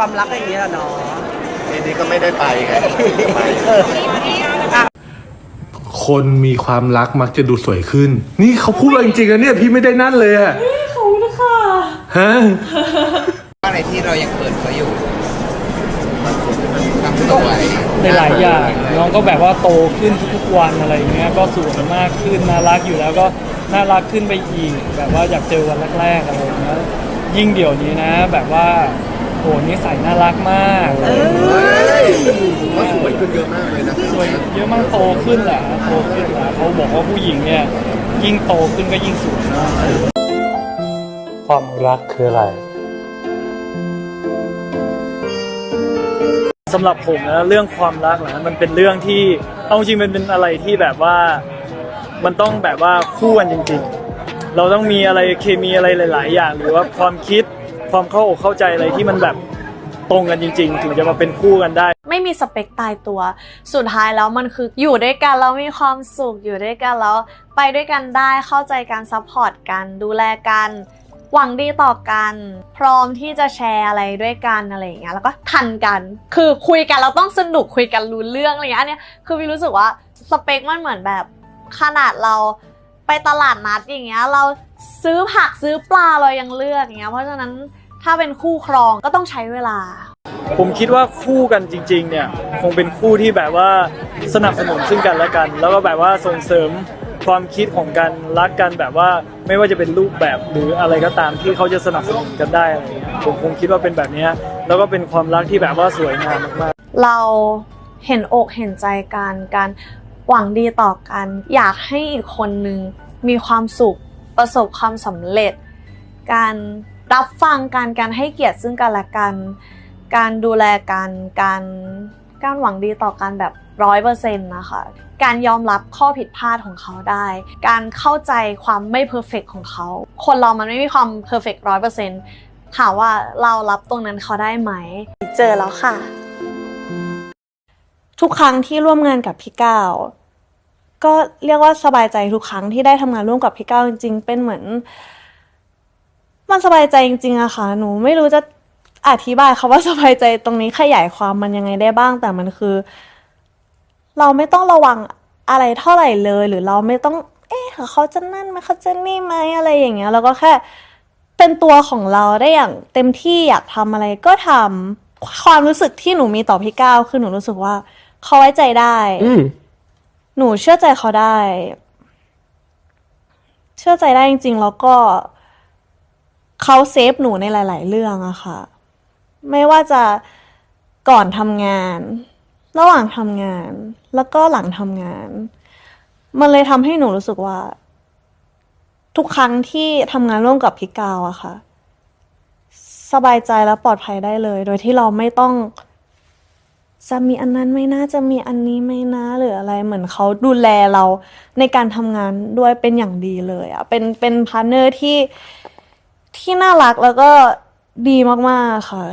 ความรักอย่างเงี้ยเนาะทีนี้ก็ไม่ได้ไปไงไปคนมีความรักมักจะดูสวยขึ้น นี่เขาพูดมาจริงๆนะเนี่ยพี่ไม่ได้นั่นเลยอะขอบคุณค่ะฮะว่าในที่เรายังเปิดเขาอยู่ทำสวยในหลายอย่างน้องก็แบบว่าโตขึ้นทุกๆวันอะไรอย่างเงี้ยก็สวยมากขึ้นน่ารักอยู่แล้วก็น่ารักขึ้นไปอีก แบบว่าอยากเจอวันแรกๆอะไรอย่างเงี้ยยิ่งเดี๋ยวนี้นะ แบบว่า โหนิสัยน่ารักมากผมว่าสวยขึ้นเยอะมากเลยนะสวยเยอะมากโตขึ้นแหละโตขึ้นแหละเขาบอกว่าผู้หญิงเนี่ย ยิ่งโตขึ้นก็ยิ่งสวยมากความรักคืออะไร สำหรับผมนะเรื่องความรักนะมันเป็นเรื่องที่เอาจริงมันเป็นอะไรที่แบบว่ามันต้องแบบว่าคู่กันจริง ๆ เราต้องมีอะไรเคมีอะไรหลาย ๆ อย่าง หรือว่าความคิด ความเข้าอกเข้าใจอะไรที่มันแบบตรงกันจริง ๆ ถึงจะมาเป็นคู่กันได้ ไม่มีสเปคตายตัว สุดท้ายแล้วมันคืออยู่ด้วยกันแล้วมีความสุขอยู่ด้วยกันแล้วไปด้วยกันได้เข้าใจกันซัพพอร์ตกันดูแลกันหวังดีต่อกัน พร้อมที่จะแชร์อะไรด้วยกันอะไรอย่างเงี้ยแล้วก็ทันกัน คือคุยกันเราต้องสนุกคุยกันรู้เรื่องอะไรอย่างเงี้ยอันเนี้ยคือพี่รู้สึกว่าสเปคมันเหมือนแบบขนาดเรา ไปตลาดนัดอย่างเงี้ยเราซื้อผักซื้อปลาเรายังเลือกอย่างเงี้ยเพราะฉะนั้นถ้าเป็นคู่ครองก็ต้องใช้เวลา ผมคิดว่าคู่กันจริง ๆ เนี่ยคงเป็นคู่ที่แบบว่าสนับสนุนซึ่งกันและกัน แล้วก็แบบว่าส่งเสริมความคิดของกันรักกันแบบว่าไม่ว่าจะเป็นรูปแบบหรืออะไรก็ตามที่เขาจะสนับสนุนกันได้อะไรอย่างเงี้ยผมคงคิดว่าเป็นแบบเนี้ยแล้วก็เป็นความรักที่แบบว่าสวยงามมากๆ เราเห็นอกเห็นใจกันการ หวังดีต่อกัน อยากให้อีกคนนึงมีความสุขประสบความสำเร็จ การรับฟังกันการให้เกียรติซึ่งกันและกัน การดูแลกันการการหวังดีต่อกันแบบร้อยเปอร์เซ็นต์นะคะ การยอมรับข้อผิดพลาดของเขาได้ การเข้าใจความไม่เพอร์เฟกของเขา คนเรามันไม่มีความเพอร์เฟกร้อยเปอร์เซ็นต์ถามว่าเรารับตรงนั้นเขาได้ไหม เจอแล้วค่ะ ทุกครั้งที่ร่วมงานกับพี่ก้าว ก็เรียกว่าสบายใจทุกครั้งที่ได้ทำงานร่วมกับพี่ก้าวจริง ๆ เป็นเหมือน มันสบายใจจริงๆอะค่ะ หนูไม่รู้จะอธิบายคาว่าสบายใจตรงนี้ขยายความมันยังไงได้บ้าง แต่มันคือ เราไม่ต้องระวังอะไรเท่าไหร่เลย หรือเราไม่ต้อง เอ๊ะเขาจะนั่นไหมเขาจะนี่ไหมอะไรอย่างเงี้ยเราก็แค่เป็นตัวของเราได้อย่างเต็มที่อยากทำอะไรก็ทำความรู้สึกที่หนูมีต่อพี่ก้าวคือหนูรู้สึกว่าเขาไว้ใจได้ หนูเชื่อใจเขาได้ เชื่อใจได้จริง ๆ แล้วก็เขาเซฟหนูในหลาย ๆ เรื่องอะค่ะ ไม่ว่าจะก่อนทำงาน ระหว่างทำงาน แล้วก็หลังทำงาน มันเลยทำให้หนูรู้สึกว่า ทุกครั้งที่ทำงานร่วมกับพี่กาวอะค่ะ สบายใจและปลอดภัยได้เลย โดยที่เราไม่ต้อง จะมีอันนั้นไหม่น่าจะมีอันนี้ไหม่นะหรืออะไรเหมือนเขาดูแลเราในการทำงานด้วยเป็นอย่างดีเลยอะเป็นเป็นพาร์เนอร์ที่ที่น่ารักแล้วก็ดีมากๆค่ะ